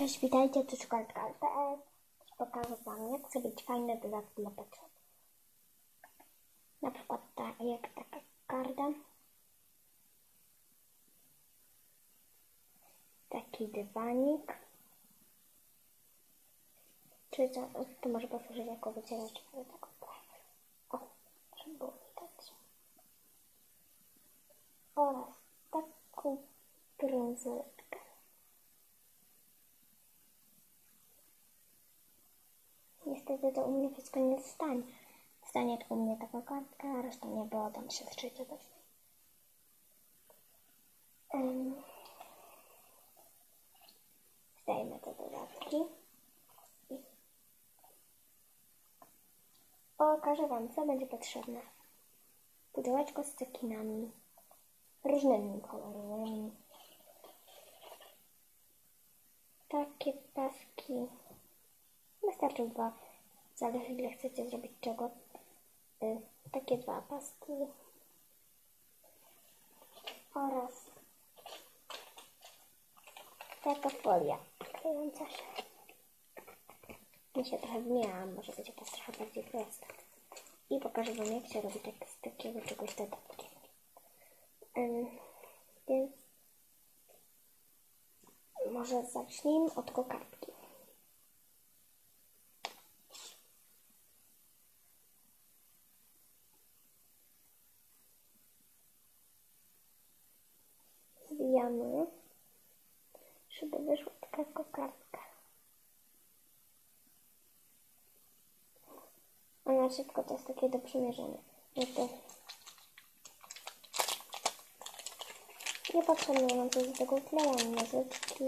Cześć, witajcie, tu szkolka.pl Pokażę Wam, jak zrobić fajne dodatki dla potrzeb. Na przykład ta, jak taka karda. Taki dywanik. Czy to, to może posłużyć jako wycieraczka prawa. O, żeby było widać. Oraz taką brązoletkę. Niestety to u mnie wszystko nie stanie. Stanie tylko u mnie taka kartka, a reszta nie, bo tam się strzycie do um, Zdajmy te dodatki. I Wam, co będzie potrzebne. Pudełeczko z cekinami. Różnymi kolorami. Takie paski Wystarczy dwa. Zależy ile chcecie zrobić czego. Y, takie dwa paski. Oraz taka folia klejąca się. Mi się trochę zmienia, może być jakaś trochę bardziej prosta. I pokażę Wam jak się robi tak, z takiego czegoś dodatki. Um, więc może zacznijmy od kokardki. zwijamy, żeby taka kokardka. A na szybko to jest takie do przymierzenia. No to niepotrzebne nam coś do tego kleja, nożyczki,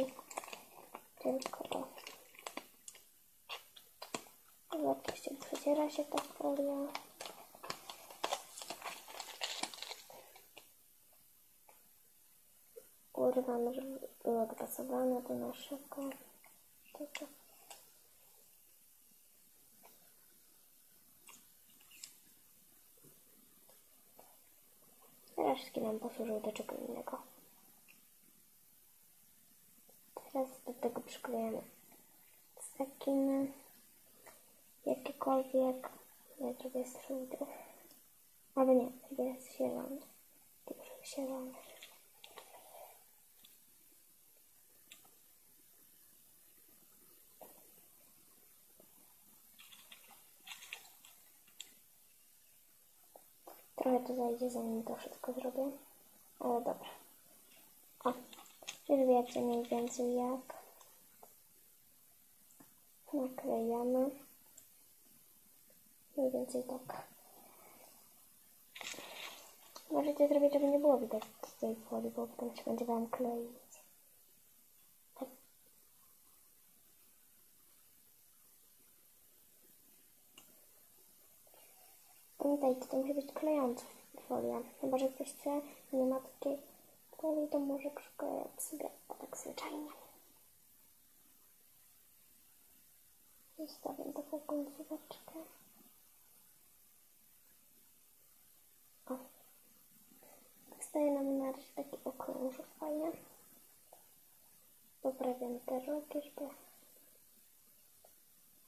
tylko to. Oczywiście przeciera się ta folia. Urwam, żeby było dopasowane do naszego tego. Resztki nam posłużyły do czego innego. Teraz do tego przyklejamy cekiny, jakiekolwiek. Z trudy. Albo nie, jest zielony. Tylko zielony. Trochę to zajdzie, zanim to wszystko zrobię. Ale dobra. O, już wiecie mniej więcej jak. Naklejamy. Mniej więcej tak. Możecie zrobić, żeby nie było widać tej folii, bo potem się będzie Wam kleić. Pamiętajcie, to musi być klejąca folia. Chyba, że ktoś chce nie ma takiej folii, to może przyklejać sobie tak zwyczajnie. Zostawiam taką końcóweczkę. O. Zostaje nam na razie taki okrążek fajnie. Poprawiam te rogi, żeby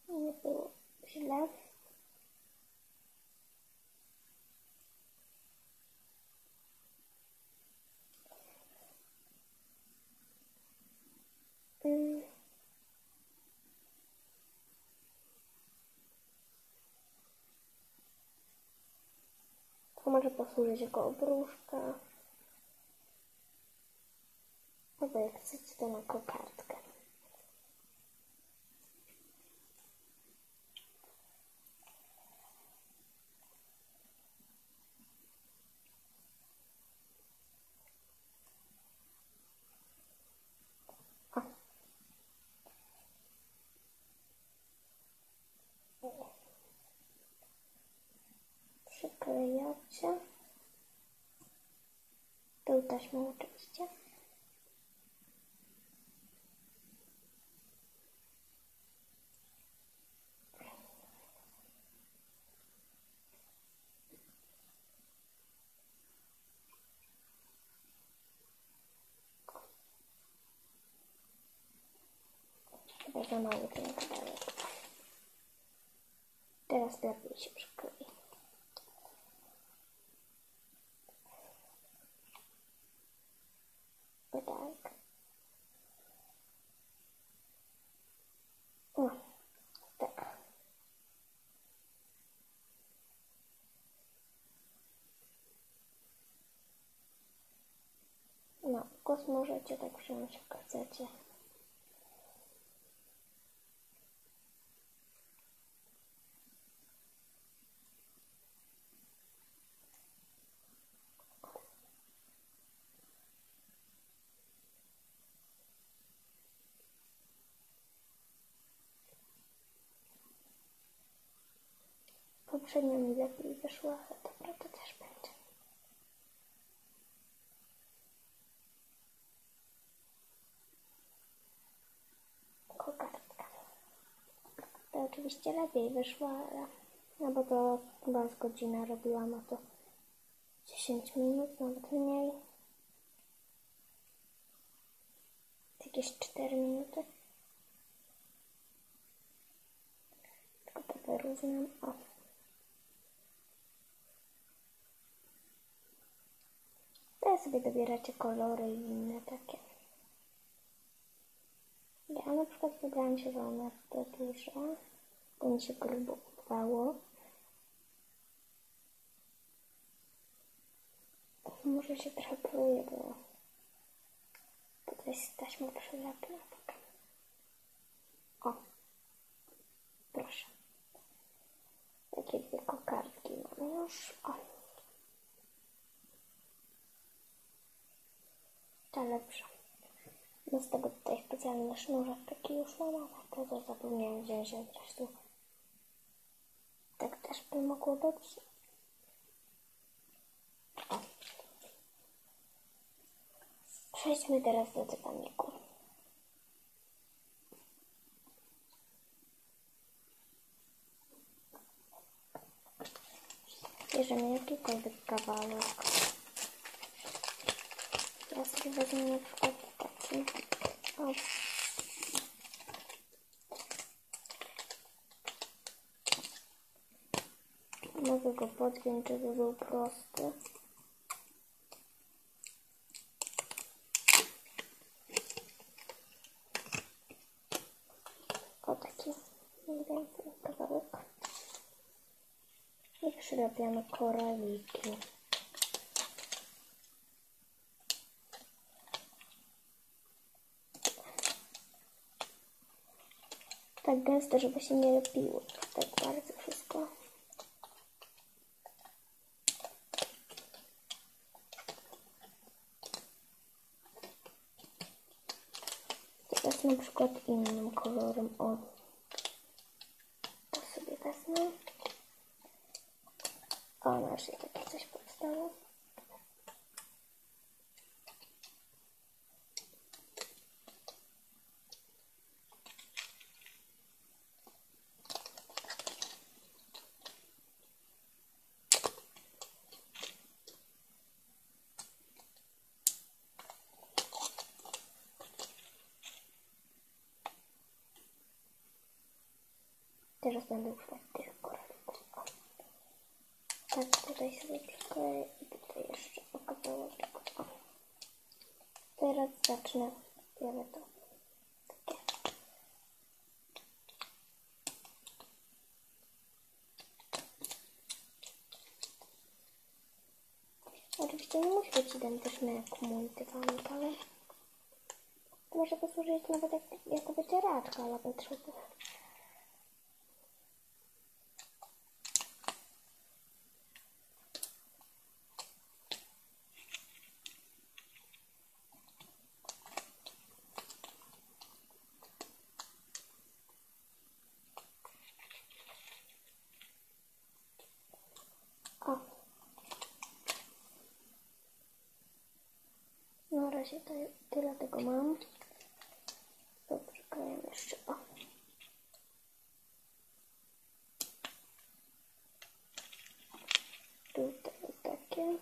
nie było źle. To może posłużyć jako obruszka. Albo jak chcecie to na kokardkę. Przyklejacie tą taśmą oczywiście. Chyba za mały ten kawałek. Teraz lepiej się. Tak. O, tak. No, głos możecie tak wziąć jak chcecie. Poprzednio mi lepiej wyszło, ale dobra, to też będzie. Kokardka. To oczywiście lepiej wyszło, ale... No bo to chyba z godzina robiłam, a to 10 minut, nawet mniej. Jakieś 4 minuty. Tylko to wyrównam. O. Teraz sobie dobieracie kolory i inne takie. Ja na przykład wybrałam zielone te duże, to mi się grubo podobało. Może się trochę pluje, bo tutaj jest taśma przylepna. taka. O, proszę. Takie dwie kokardki mam już. O. Ta lepsza. No z tego tutaj specjalny sznurek taki już mam, ale to też zapomniałem wziąć zresztą. Tak też by mogło być. Przejdźmy teraz do dywaниku. Bierzemy jakikolwiek kawałek. Ja sobie wezmę na przykład taki. O. Mogę go podgiąć, żeby był prosty. O taki więcej kawałek. I przyrabiamy koraliki. Tak gęsto, żeby się nie lepiło. Tak bardzo wszystko. Teraz na przykład innym kolorem. O, to sobie wezmę. O, nasz takie coś powstało. Teraz będę używać tych koralików. Tak, tutaj sobie przykleję i tutaj jeszcze o kawałeczek. O. Teraz zacznę fioletowe. Takie. Oczywiście nie musi być identyczny jak mój dywanik, ale może posłużyć nawet jak, jako wycieraczka dla potrzeby. O. Na razie tyle tego mam. Przyklejam jeszcze. O. Tutaj takie.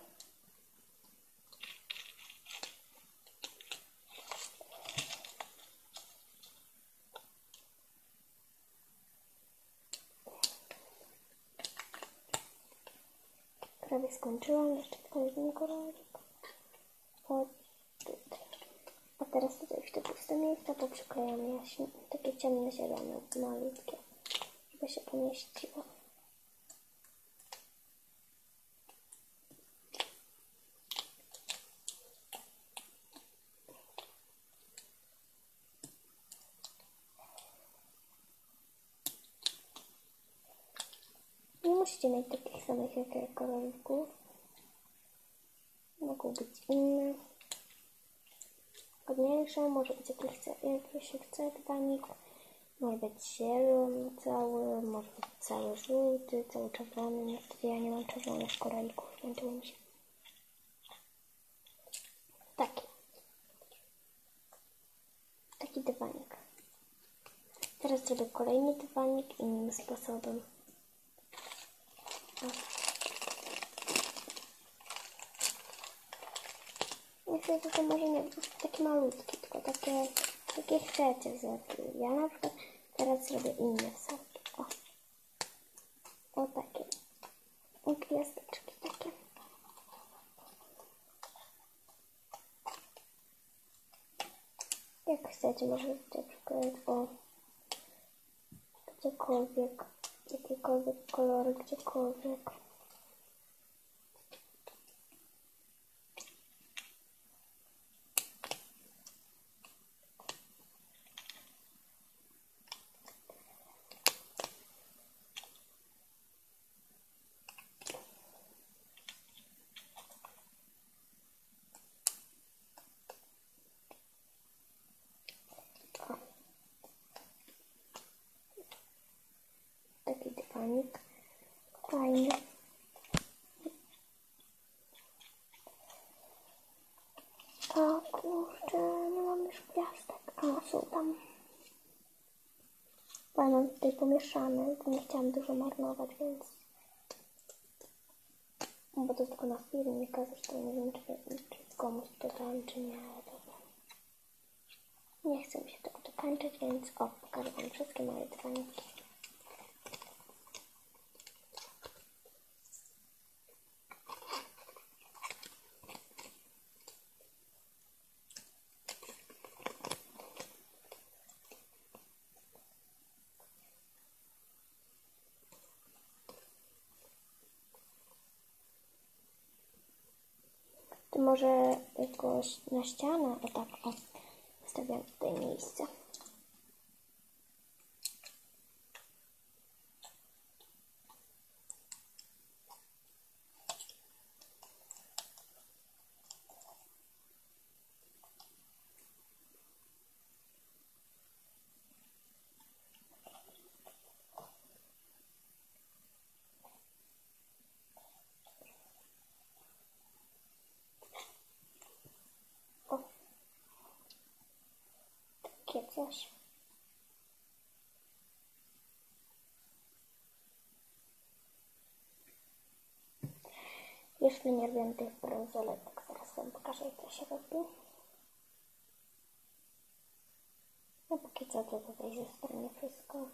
Prawie skończyłam. Jeszcze tylko jeden kolorek. O, tutaj. A teraz tutaj w te puste miejsca poprzyklejam jaśnie, takie ciemne zielone, malutkie, żeby się pomieściło. Mieć takich samych jak ja kolorków. Mogą być inne. Ładniejsze, może być jaki, chce, jaki się chce dywanik. Może być zielony cały, może być cały żółty, cały czerwony. Niestety ja nie mam czerwonych koralików, mi się. Taki. Taki dywanik. Teraz zrobię kolejny dywanik innym sposobem. Chcecie, to może nie być takie malutkie, tylko takie, takie chcecie wzorki. Ja na przykład teraz zrobię inne wzorki. O, o takie. Gwiazdeczki takie. Jak chcecie, możecie przykleić o gdziekolwiek, jakiekolwiek kolory, gdziekolwiek. Dywanik. Fajny. O kurczę, nie mam już gwiazdek. A, są tam. Mam tutaj pomieszane, bo nie chciałam dużo marnować, więc... Bo to jest tylko na filmika, zresztą nie wiem, czy, czy komuś dodałem, czy nie, ale dobra. Nie chcę mi się tego dokończyć, więc o, pokażę Wam wszystkie moje. To może jakoś na ścianę, o tak, o, stawiam tutaj Takie coś. Jeszcze nie robiłam tych bransoletek, zaraz wam pokażę jak to się robi. No póki co to tutaj zostanie wszystko.